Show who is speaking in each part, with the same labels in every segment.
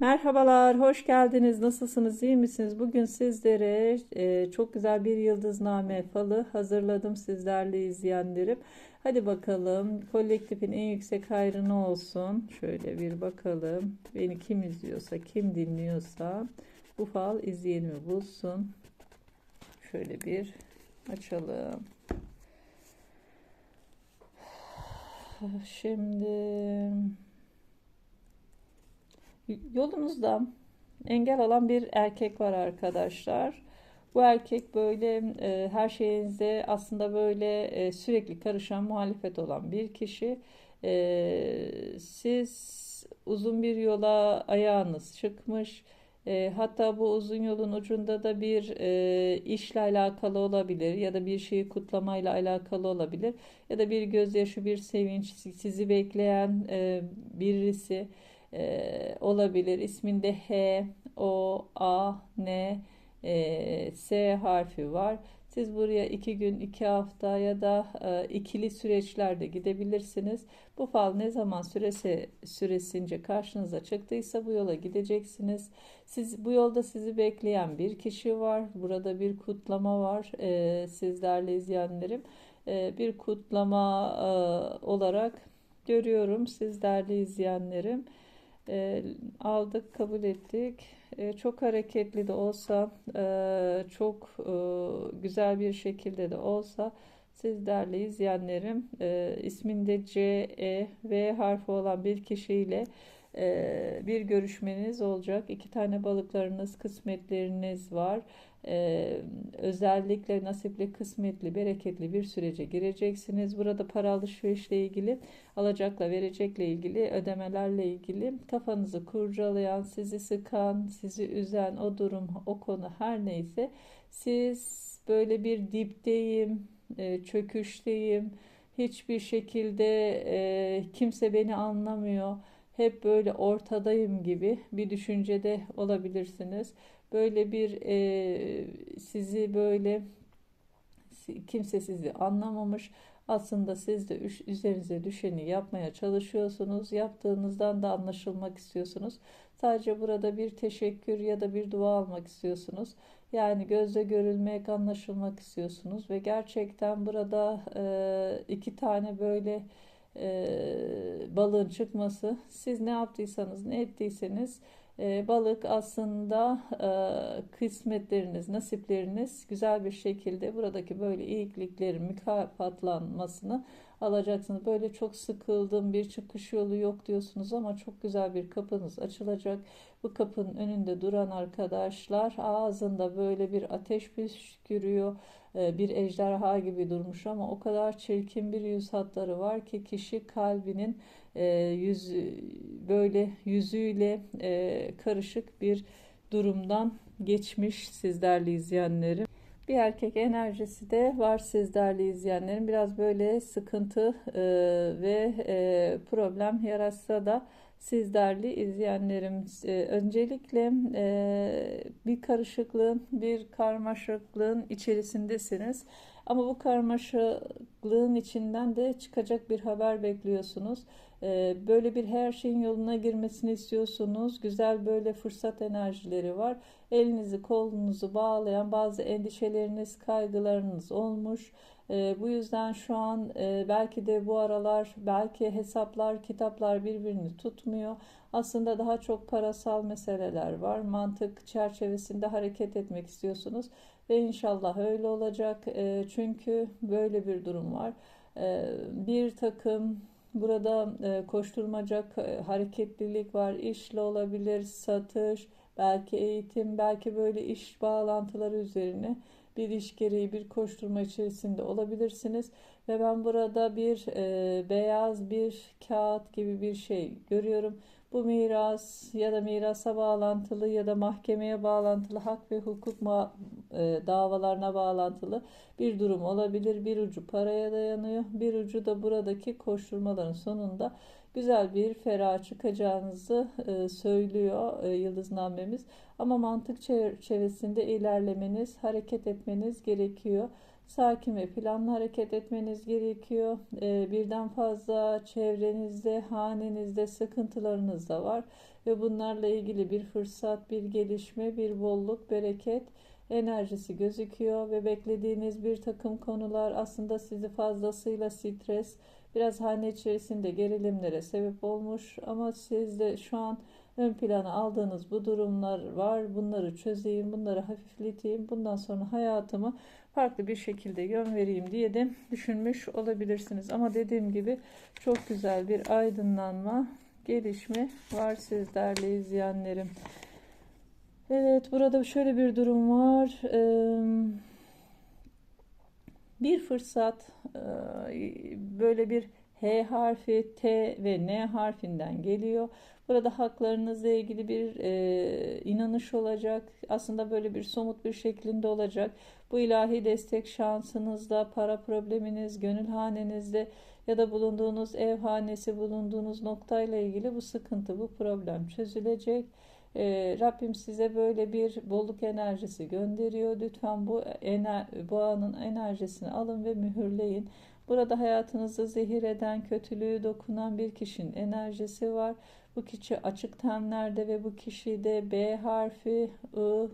Speaker 1: Merhabalar, hoş geldiniz. Nasılsınız, iyi misiniz? Bugün sizlere e, çok güzel bir yıldızname falı hazırladım sizlerle izleyenlerim. Hadi bakalım, kolektifin en yüksek hayrı ne olsun? Şöyle bir bakalım. Beni kim izliyorsa, kim dinliyorsa bu fal izleyenimi bulsun. Şöyle bir açalım. Şimdi Yolunuzda engel olan bir erkek var arkadaşlar. Bu erkek böyle e, her şeyinizde aslında böyle e, sürekli karışan muhalefet olan bir kişi. E, siz uzun bir yola ayağınız çıkmış. E, hatta bu uzun yolun ucunda da bir e, işle alakalı olabilir ya da bir şeyi kutlamayla alakalı olabilir ya da bir gözyaşı, bir sevinç sizi bekleyen e, birisi e, olabilir. İsminde H, O, A, N, e, S harfi var. Siz buraya iki gün, iki hafta ya da e, ikili süreçlerde gidebilirsiniz. Bu fal ne zaman süresi süresince karşınıza çıktıysa bu yola gideceksiniz. Siz bu yolda sizi bekleyen bir kişi var. Burada bir kutlama var e, sizlerle izleyenlerim. E, bir kutlama e, olarak görüyorum sizlerle izleyenlerim e, aldık, kabul ettik. E, çok hareketli de olsa, e, çok e, güzel bir şekilde de olsa sizlerle izleyenlerim e, isminde C, E, V harfi olan bir kişiyle e, bir görüşmeniz olacak. İki tane balıklarınız, kısmetleriniz var. Ee, özellikle nasipli, kısmetli, bereketli bir sürece gireceksiniz. Burada para alışverişle ilgili, alacakla verecekle ilgili, ödemelerle ilgili kafanızı kurcalayan, sizi sıkan, sizi üzen o durum, o konu her neyse siz böyle bir dipteyim, e, çöküşteyim, hiçbir şekilde e, kimse beni anlamıyor hep böyle ortadayım gibi bir düşüncede olabilirsiniz. Böyle bir e, sizi böyle kimse sizi anlamamış. Aslında siz de üzerinize düşeni yapmaya çalışıyorsunuz. Yaptığınızdan da anlaşılmak istiyorsunuz. Sadece burada bir teşekkür ya da bir dua almak istiyorsunuz. Yani gözle görülmek, anlaşılmak istiyorsunuz ve gerçekten burada e, iki tane böyle e, balığın çıkması siz ne yaptıysanız ne ettiyseniz e, balık aslında e, kısmetleriniz, nasipleriniz güzel bir şekilde buradaki böyle iyiliklerin mükafatlanmasını alacaksınız. Böyle çok sıkıldım bir çıkış yolu yok diyorsunuz ama çok güzel bir kapınız açılacak. Bu kapının önünde duran arkadaşlar ağzında böyle bir ateş püskürüyor. E, bir ejderha gibi durmuş ama o kadar çirkin bir yüz hatları var ki kişi kalbinin e, yüz böyle yüzüyle e, karışık bir durumdan geçmiş sizlerle izleyenlerim. Bir erkek enerjisi de var sizlerle izleyenlerin. Biraz böyle sıkıntı ve problem yaratsa da sizlerle izleyenlerim e, öncelikle e, bir karışıklığın, bir karmaşıklığın içerisindesiniz. Ama bu karmaşıklığın içinden de çıkacak bir haber bekliyorsunuz. E, böyle bir her şeyin yoluna girmesini istiyorsunuz. Güzel böyle fırsat enerjileri var. Elinizi kolunuzu bağlayan bazı endişeleriniz, kaygılarınız olmuş. E, bu yüzden şu an e, belki de bu aralar belki hesaplar, kitaplar birbirini tutmuyor. Aslında daha çok parasal meseleler var. Mantık çerçevesinde hareket etmek istiyorsunuz ve inşallah öyle olacak. E, çünkü böyle bir durum var. E, bir takım burada e, koşturmacak e, hareketlilik var. İşle olabilir, satış, belki eğitim, belki böyle iş bağlantıları üzerine bir iş gereği bir koşturma içerisinde olabilirsiniz ve ben burada bir e, beyaz bir kağıt gibi bir şey görüyorum. Bu miras ya da mirasa bağlantılı ya da mahkemeye bağlantılı hak ve hukuk e, davalarına bağlantılı bir durum olabilir. Bir ucu paraya dayanıyor, bir ucu da buradaki koşturmaların sonunda güzel bir ferah çıkacağınızı e, söylüyor e, yıldıznamemiz. Ama mantık çerçevesinde ilerlemeniz, hareket etmeniz gerekiyor. Sakin ve planlı hareket etmeniz gerekiyor. E, birden fazla çevrenizde, hanenizde sıkıntılarınız da var. ve bunlarla ilgili bir fırsat, bir gelişme, bir bolluk, bereket enerjisi gözüküyor ve beklediğiniz bir takım konular aslında sizi fazlasıyla stres, biraz hane içerisinde gerilimlere sebep olmuş ama siz de şu an ön plana aldığınız bu durumlar var. Bunları çözeyim, bunları hafifleteyim. Bundan sonra hayatımı farklı bir şekilde yön vereyim diye de düşünmüş olabilirsiniz. Ama dediğim gibi çok güzel bir aydınlanma, gelişme var sizlerle izleyenlerim. Evet, burada şöyle bir durum var. Bir fırsat, böyle bir H harfi, T ve N harfinden geliyor. Burada haklarınızla ilgili bir e, inanış olacak. Aslında böyle bir somut bir şeklinde olacak. Bu ilahi destek şansınızda, para probleminiz, gönül hanenizde ya da bulunduğunuz ev hanesi, bulunduğunuz noktayla ilgili bu sıkıntı, bu problem çözülecek. E, Rabbim size böyle bir bolluk enerjisi gönderiyor. Lütfen bu, ener, bu anın enerjisini alın ve mühürleyin. Burada hayatınızı zehir eden, kötülüğü dokunan bir kişinin enerjisi var. Bu kişi açık tenlerde ve bu kişide B harfi, I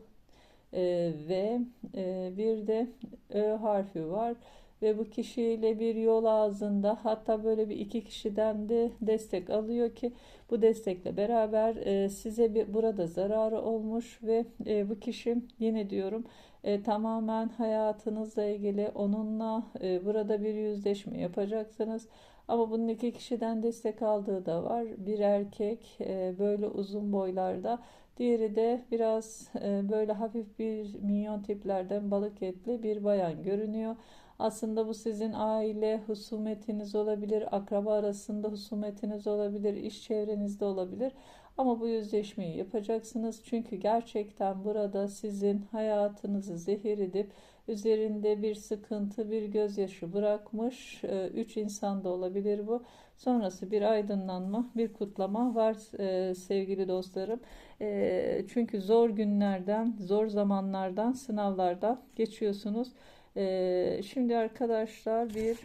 Speaker 1: e, ve e, bir de Ö harfi var. Ve bu kişiyle bir yol ağzında hatta böyle bir iki kişiden de destek alıyor ki bu destekle beraber e, size bir burada zararı olmuş ve e, bu kişi yine diyorum e, tamamen hayatınızla ilgili onunla burada bir yüzleşme yapacaksınız. Ama bunun iki kişiden destek aldığı da var. Bir erkek böyle uzun boylarda. Diğeri de biraz böyle hafif bir minyon tiplerden balık etli bir bayan görünüyor. Aslında bu sizin aile husumetiniz olabilir, akraba arasında husumetiniz olabilir, iş çevrenizde olabilir. Ama bu yüzleşmeyi yapacaksınız. Çünkü gerçekten burada sizin hayatınızı zehir edip üzerinde bir sıkıntı, bir gözyaşı bırakmış. Ee, üç insan da olabilir bu. Sonrası bir aydınlanma, bir kutlama var e, sevgili dostlarım. E, çünkü zor günlerden, zor zamanlardan, sınavlardan geçiyorsunuz. E, şimdi arkadaşlar bir,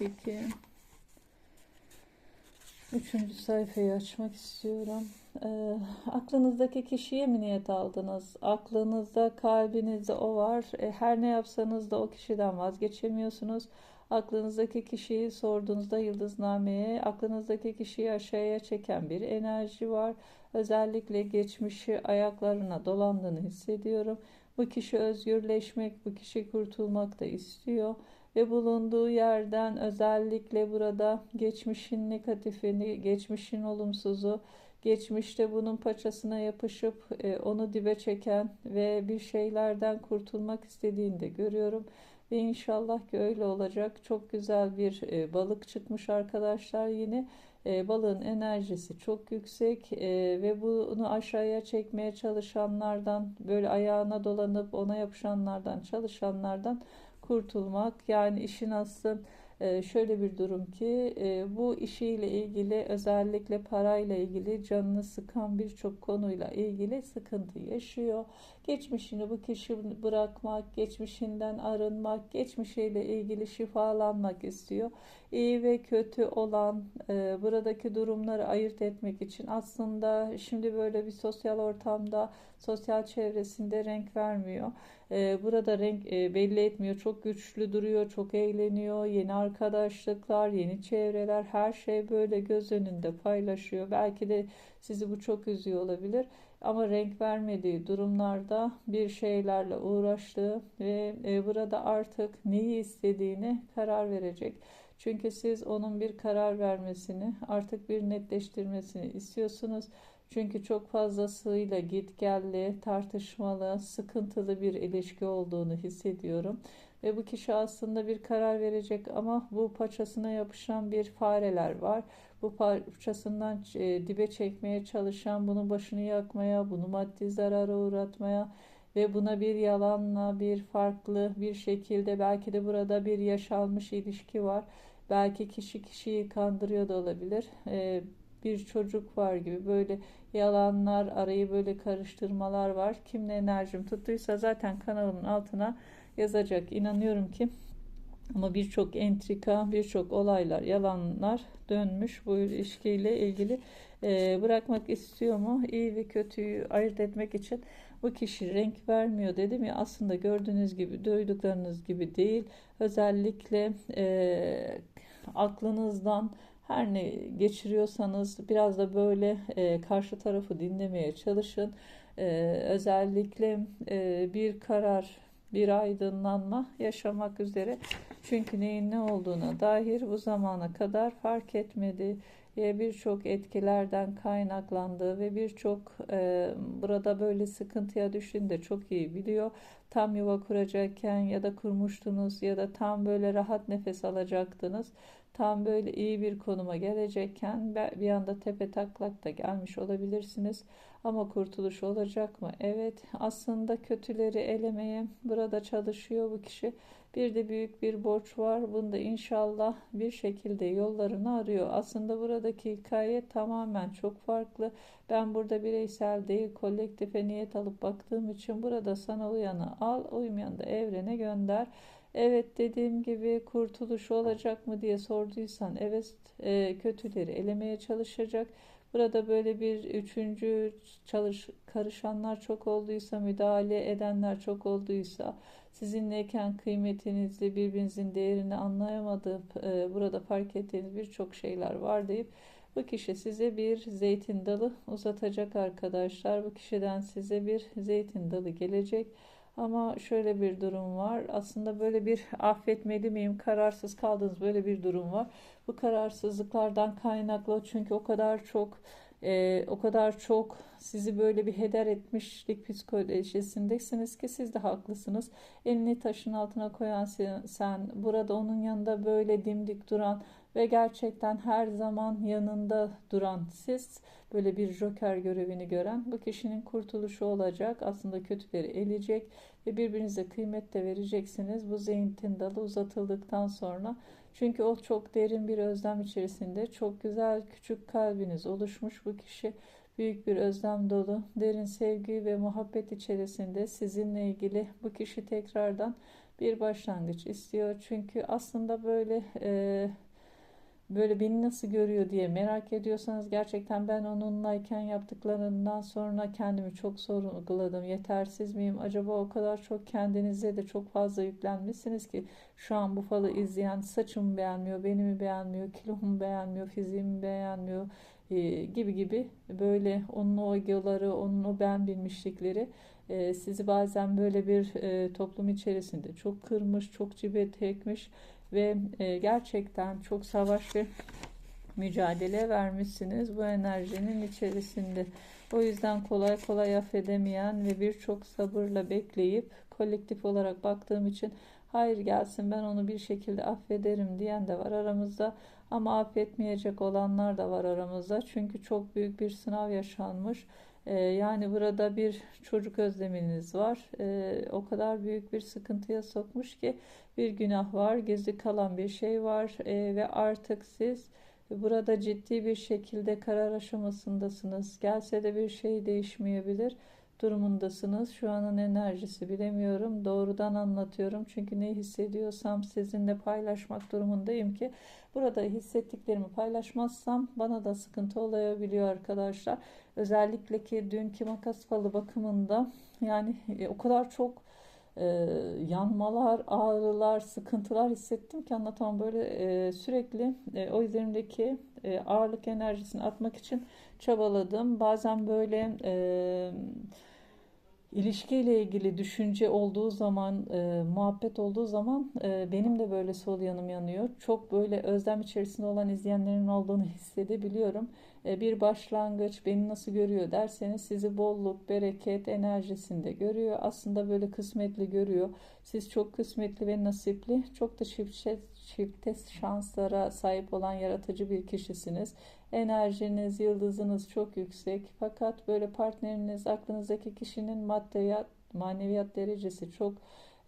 Speaker 1: iki, Üçüncü sayfayı açmak istiyorum. E, aklınızdaki kişiye mi niyet aldınız? Aklınızda, kalbinizde o var. E, her ne yapsanız da o kişiden vazgeçemiyorsunuz. Aklınızdaki kişiyi sorduğunuzda yıldıznameye, aklınızdaki kişiyi aşağıya çeken bir enerji var. Özellikle geçmişi ayaklarına dolandığını hissediyorum. Bu kişi özgürleşmek, bu kişi kurtulmak da istiyor ve bulunduğu yerden özellikle burada geçmişin negatifini, geçmişin olumsuzu, geçmişte bunun paçasına yapışıp e, onu dibe çeken ve bir şeylerden kurtulmak istediğini de görüyorum. Ve inşallah ki öyle olacak. Çok güzel bir e, balık çıkmış arkadaşlar yine. E, balığın enerjisi çok yüksek ve bunu aşağıya çekmeye çalışanlardan, böyle ayağına dolanıp ona yapışanlardan, çalışanlardan kurtulmak. Yani işin aslı e, şöyle bir durum ki e, bu işiyle ilgili özellikle parayla ilgili canını sıkan birçok konuyla ilgili sıkıntı yaşıyor. Geçmişini bu kişi bırakmak, geçmişinden arınmak, geçmişiyle ilgili şifalanmak istiyor. İyi ve kötü olan e, buradaki durumları ayırt etmek için aslında şimdi böyle bir sosyal ortamda, sosyal çevresinde renk vermiyor. E, burada renk e, belli etmiyor. Çok güçlü duruyor, çok eğleniyor. Yeni arkadaşlıklar, yeni çevreler, her şey böyle göz önünde paylaşıyor. Belki de sizi bu çok üzüyor olabilir. Ama renk vermediği durumlarda bir şeylerle uğraştığı ve e, burada artık neyi istediğini karar verecek. Çünkü siz onun bir karar vermesini, artık bir netleştirmesini istiyorsunuz. Çünkü çok fazlasıyla git gelli, tartışmalı, sıkıntılı bir ilişki olduğunu hissediyorum. Ve bu kişi aslında bir karar verecek ama bu paçasına yapışan bir fareler var. Bu paçasından e, dibe çekmeye çalışan, bunun başını yakmaya, bunu maddi zarara uğratmaya ve buna bir yalanla, bir farklı bir şekilde belki de burada bir yaşanmış ilişki var. Belki kişi kişiyi kandırıyor da olabilir. E, bir çocuk var gibi böyle yalanlar, arayı böyle karıştırmalar var. Kimle enerjim tuttuysa zaten kanalımın altına yazacak. İnanıyorum ki Ama birçok entrika, birçok olaylar, yalanlar dönmüş bu ilişkiyle ilgili. E, bırakmak istiyor mu? İyi ve kötüyü ayırt etmek için bu kişi renk vermiyor dedim ya aslında gördüğünüz gibi duyduklarınız gibi değil. Özellikle e, aklınızdan her ne geçiriyorsanız biraz da böyle e, karşı tarafı dinlemeye çalışın. E, özellikle e, bir karar, bir aydınlanma yaşamak üzere. Çünkü neyin ne olduğuna dair bu zamana kadar fark etmedi birçok etkilerden kaynaklandığı ve birçok e, burada böyle sıkıntıya düştüğünde çok iyi biliyor. Tam yuva kuracakken ya da kurmuştunuz ya da tam böyle rahat nefes alacaktınız. Tam böyle iyi bir konuma gelecekken bir anda tepe taklak da gelmiş olabilirsiniz. Ama kurtuluş olacak mı? Evet aslında kötüleri elemeye burada çalışıyor bu kişi. Bir de büyük bir borç var. Bunda inşallah bir şekilde yollarını arıyor. Aslında buradaki hikaye tamamen çok farklı. Ben burada bireysel değil kolektife niyet alıp baktığım için burada sana uyanı al, uymayanı da evrene gönder. Evet dediğim gibi kurtuluş olacak mı diye sorduysan evet e, kötüleri elemeye çalışacak. Burada böyle bir üçüncü çalış, karışanlar çok olduysa, müdahale edenler çok olduysa, sizinleyken kıymetinizi, birbirinizin değerini anlayamadığı, e, burada fark ettiğiniz birçok şeyler var deyip bu kişi size bir zeytin dalı uzatacak arkadaşlar. Bu kişiden size bir zeytin dalı gelecek. Ama şöyle bir durum var. Aslında böyle bir affetmeli miyim, kararsız kaldığınız böyle bir durum var. Bu kararsızlıklardan kaynaklı çünkü o kadar çok e, o kadar çok sizi böyle bir heder etmişlik psikolojisindesiniz ki siz de haklısınız. Elini taşın altına koyan sen, burada onun yanında böyle dimdik duran ve gerçekten her zaman yanında duran siz böyle bir joker görevini gören bu kişinin kurtuluşu olacak. Aslında kötüleri eleyecek ve birbirinize kıymet de vereceksiniz. Bu zeytin dalı uzatıldıktan sonra çünkü o çok derin bir özlem içerisinde çok güzel küçük kalbiniz oluşmuş bu kişi büyük bir özlem dolu derin sevgi ve muhabbet içerisinde sizinle ilgili bu kişi tekrardan bir başlangıç istiyor. Çünkü aslında böyle e, böyle beni nasıl görüyor diye merak ediyorsanız gerçekten ben onunlayken yaptıklarından sonra kendimi çok sorguladım. Yetersiz miyim? Acaba o kadar çok kendinize de çok fazla yüklenmişsiniz ki şu an bu falı izleyen saçımı beğenmiyor, benimi beğenmiyor, kilomu beğenmiyor, fiziğimi beğenmiyor e, gibi gibi böyle onun o egoları, onun o ben bilmişlikleri e, sizi bazen böyle bir e, toplum içerisinde çok kırmış, çok cibet etmiş ve e, gerçekten çok savaş ve mücadele vermişsiniz bu enerjinin içerisinde. O yüzden kolay kolay affedemeyen ve birçok sabırla bekleyip kolektif olarak baktığım için hayır gelsin ben onu bir şekilde affederim diyen de var aramızda ama affetmeyecek olanlar da var aramızda. Çünkü çok büyük bir sınav yaşanmış ee, yani burada bir çocuk özleminiz var. Ee, o kadar büyük bir sıkıntıya sokmuş ki bir günah var, gizli kalan bir şey var ee, ve artık siz burada ciddi bir şekilde karar aşamasındasınız. Gelse de bir şey değişmeyebilir durumundasınız. Şu anın enerjisi bilemiyorum. Doğrudan anlatıyorum. Çünkü ne hissediyorsam sizinle paylaşmak durumundayım ki burada hissettiklerimi paylaşmazsam bana da sıkıntı olabiliyor arkadaşlar. Özellikle ki dünkü makas falı bakımında yani e, o kadar çok e, yanmalar, ağrılar, sıkıntılar hissettim ki anlatamam. Böyle e, sürekli e, o üzerimdeki e, ağırlık enerjisini atmak için çabaladım. Bazen böyle e, İlişkiyle ilgili düşünce olduğu zaman, e, muhabbet olduğu zaman e, benim de böyle sol yanım yanıyor. Çok böyle özlem içerisinde olan izleyenlerin olduğunu hissedebiliyorum. E, bir başlangıç beni nasıl görüyor derseniz sizi bolluk, bereket enerjisinde görüyor. Aslında böyle kısmetli görüyor. Siz çok kısmetli ve nasipli, çok da çifte, çifte şanslara sahip olan yaratıcı bir kişisiniz. Enerjiniz, yıldızınız çok yüksek. Fakat böyle partneriniz, aklınızdaki kişinin maddiyat, maneviyat derecesi çok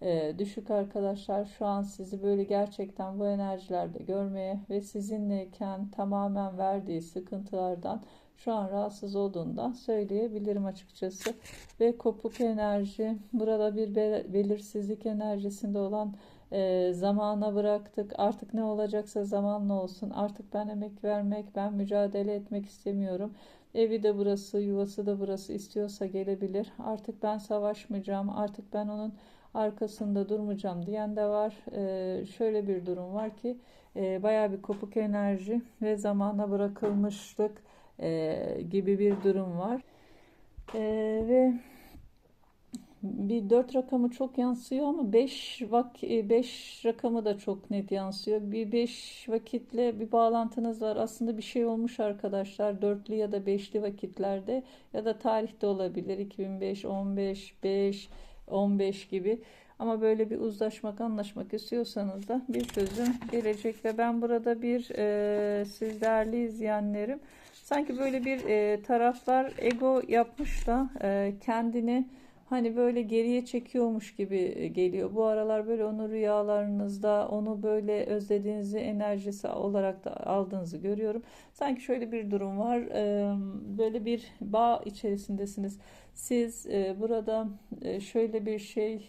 Speaker 1: e, düşük arkadaşlar. Şu an sizi böyle gerçekten bu enerjilerde görmeye ve sizinleyken tamamen verdiği sıkıntılardan şu an rahatsız olduğundan söyleyebilirim açıkçası. Ve kopuk enerji, burada bir belirsizlik enerjisinde olan e, zamana bıraktık. Artık ne olacaksa zamanla olsun. Artık ben emek vermek, ben mücadele etmek istemiyorum. Evi de burası, yuvası da burası istiyorsa gelebilir. Artık ben savaşmayacağım. Artık ben onun arkasında durmayacağım diyen de var. E, şöyle bir durum var ki e, bayağı bir kopuk enerji ve zamana bırakılmışlık e, gibi bir durum var. E, ve bir 4 rakamı çok yansıyor ama 5 vak 5 rakamı da çok net yansıyor. Bir 5 vakitle bir bağlantınız var. Aslında bir şey olmuş arkadaşlar. Dörtlü ya da beşli vakitlerde ya da tarihte olabilir. 2005, 15, 5, 15 gibi. Ama böyle bir uzlaşmak, anlaşmak istiyorsanız da bir çözüm gelecek ve ben burada bir e, siz değerli izleyenlerim sanki böyle bir e, taraflar ego yapmış da e, kendini hani böyle geriye çekiyormuş gibi e, geliyor. Bu aralar böyle onu rüyalarınızda onu böyle özlediğinizi enerjisi olarak da aldığınızı görüyorum. Sanki şöyle bir durum var. Böyle bir bağ içerisindesiniz. Siz e, burada e, şöyle bir şey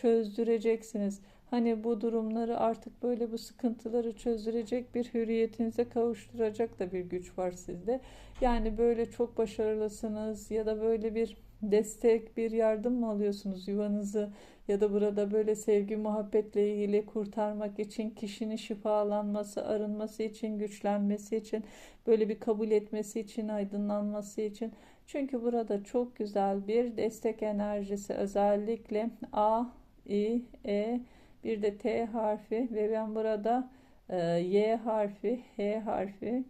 Speaker 1: çözdüreceksiniz. Hani bu durumları artık böyle bu sıkıntıları çözdürecek bir hürriyetinize kavuşturacak da bir güç var sizde. Yani böyle çok başarılısınız ya da böyle bir destek, bir yardım mı alıyorsunuz yuvanızı ya da burada böyle sevgi, muhabbetle ilgili kurtarmak için, kişinin şifalanması, arınması için, güçlenmesi için, böyle bir kabul etmesi için, aydınlanması için. Çünkü burada çok güzel bir destek enerjisi özellikle A, I, E, bir de T harfi ve ben burada e, Y harfi, H harfi,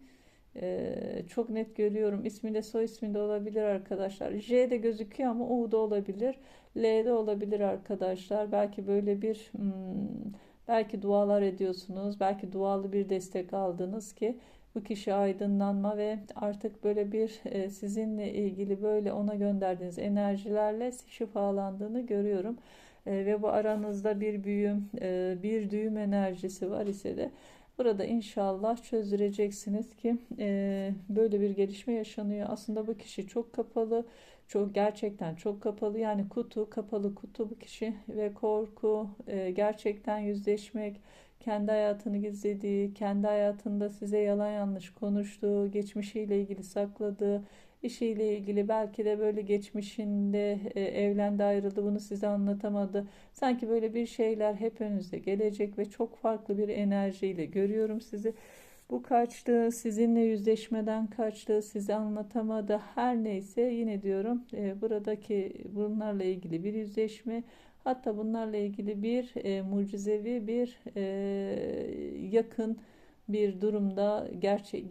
Speaker 1: ee, çok net görüyorum. İsmi de soy ismi de olabilir arkadaşlar. J de gözüküyor ama U da olabilir. L de olabilir arkadaşlar. Belki böyle bir hmm, belki dualar ediyorsunuz. Belki dualı bir destek aldınız ki bu kişi aydınlanma ve artık böyle bir e, sizinle ilgili böyle ona gönderdiğiniz enerjilerle şifalandığını görüyorum. E, ve bu aranızda bir büyüm, e, bir düğüm enerjisi var ise de Burada inşallah çözdüreceksiniz ki e, böyle bir gelişme yaşanıyor. Aslında bu kişi çok kapalı, çok gerçekten çok kapalı. Yani kutu, kapalı kutu bu kişi ve korku, e, gerçekten yüzleşmek, kendi hayatını gizlediği, kendi hayatında size yalan yanlış konuştuğu, geçmişiyle ilgili sakladığı, işiyle ilgili belki de böyle geçmişinde e, evlendi ayrıldı bunu size anlatamadı. Sanki böyle bir şeyler hep önünüze gelecek ve çok farklı bir enerjiyle görüyorum sizi. Bu kaçtı, sizinle yüzleşmeden kaçtı, size anlatamadı. Her neyse yine diyorum e, buradaki bunlarla ilgili bir yüzleşme hatta bunlarla ilgili bir e, mucizevi bir e, yakın bir durumda gerçek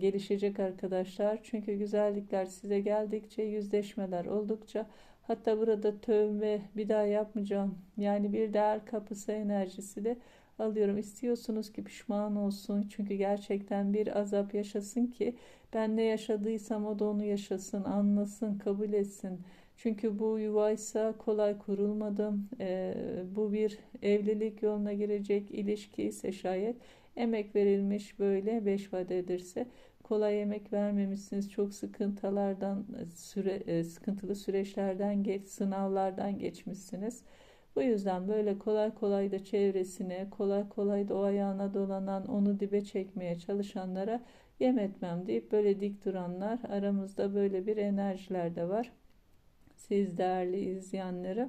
Speaker 1: gelişecek arkadaşlar. Çünkü güzellikler size geldikçe, yüzleşmeler oldukça hatta burada tövbe bir daha yapmayacağım. Yani bir değer kapısı enerjisi de alıyorum. İstiyorsunuz ki pişman olsun. Çünkü gerçekten bir azap yaşasın ki ben ne yaşadıysam o da onu yaşasın, anlasın, kabul etsin. Çünkü bu yuvaysa kolay kurulmadım. Ee, bu bir evlilik yoluna girecek ilişki ise şayet emek verilmiş böyle beş vadedirse kolay emek vermemişsiniz. Çok sıkıntılardan süre, e, sıkıntılı süreçlerden geç, sınavlardan geçmişsiniz. Bu yüzden böyle kolay kolay da çevresine, kolay kolay da o ayağına dolanan, onu dibe çekmeye çalışanlara yem etmem deyip böyle dik duranlar aramızda böyle bir enerjiler de var. Siz değerli izleyenlerim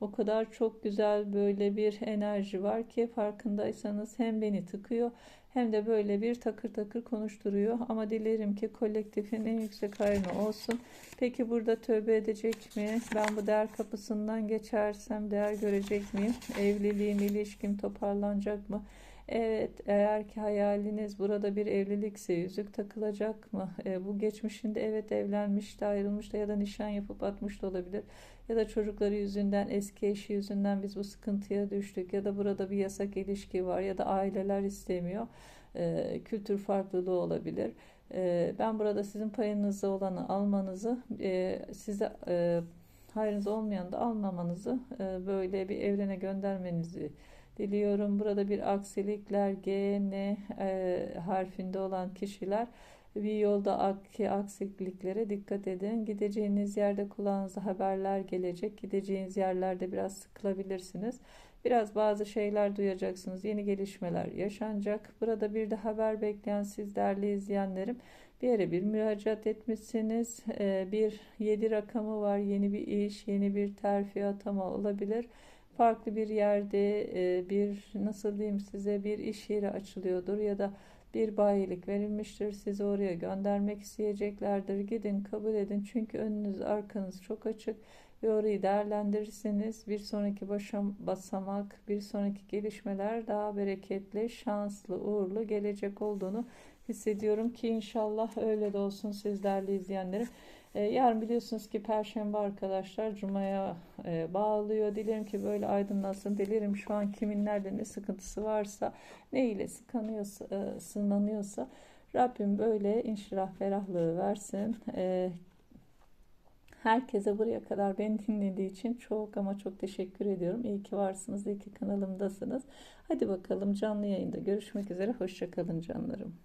Speaker 1: o kadar çok güzel böyle bir enerji var ki farkındaysanız hem beni tıkıyor hem de böyle bir takır takır konuşturuyor. Ama dilerim ki kolektifin en yüksek hayrına olsun. Peki burada tövbe edecek mi? Ben bu değer kapısından geçersem değer görecek miyim? Evliliğim, ilişkim toparlanacak mı? Evet, eğer ki hayaliniz burada bir evlilikse yüzük takılacak mı? E, bu geçmişinde evet evlenmiş de da ya da nişan yapıp atmış da olabilir. Ya da çocukları yüzünden, eski eşi yüzünden biz bu sıkıntıya düştük. Ya da burada bir yasak ilişki var ya da aileler istemiyor. E, kültür farklılığı olabilir. E, ben burada sizin payınızda olanı almanızı, e, size e, hayrınız olmayan da almamanızı, e, böyle bir evrene göndermenizi diliyorum. Burada bir aksilikler G, N e, harfinde olan kişiler bir yolda aksilikliklere dikkat edin. Gideceğiniz yerde kulağınıza haberler gelecek. Gideceğiniz yerlerde biraz sıkılabilirsiniz. Biraz bazı şeyler duyacaksınız. Yeni gelişmeler yaşanacak. Burada bir de haber bekleyen siz değerli izleyenlerim. Bir yere bir müracaat etmişsiniz. Ee, bir 7 rakamı var. Yeni bir iş, yeni bir terfi atama olabilir. Farklı bir yerde e, bir nasıl diyeyim size bir iş yeri açılıyordur ya da bir bayilik verilmiştir. Sizi oraya göndermek isteyeceklerdir. Gidin kabul edin. Çünkü önünüz arkanız çok açık ve orayı değerlendirirseniz bir sonraki başam, basamak, bir sonraki gelişmeler daha bereketli, şanslı, uğurlu gelecek olduğunu hissediyorum ki inşallah öyle de olsun sizlerle izleyenlerim. Ee, yarın biliyorsunuz ki Perşembe arkadaşlar Cuma'ya e, bağlıyor. Dilerim ki böyle aydınlansın. Dilerim şu an kimin nerede ne sıkıntısı varsa, ne ile e, sınanıyorsa Rabbim böyle inşirah ferahlığı versin. E, herkese buraya kadar beni dinlediği için çok ama çok teşekkür ediyorum. İyi ki varsınız, iyi ki kanalımdasınız. Hadi bakalım canlı yayında görüşmek üzere. Hoşçakalın canlarım.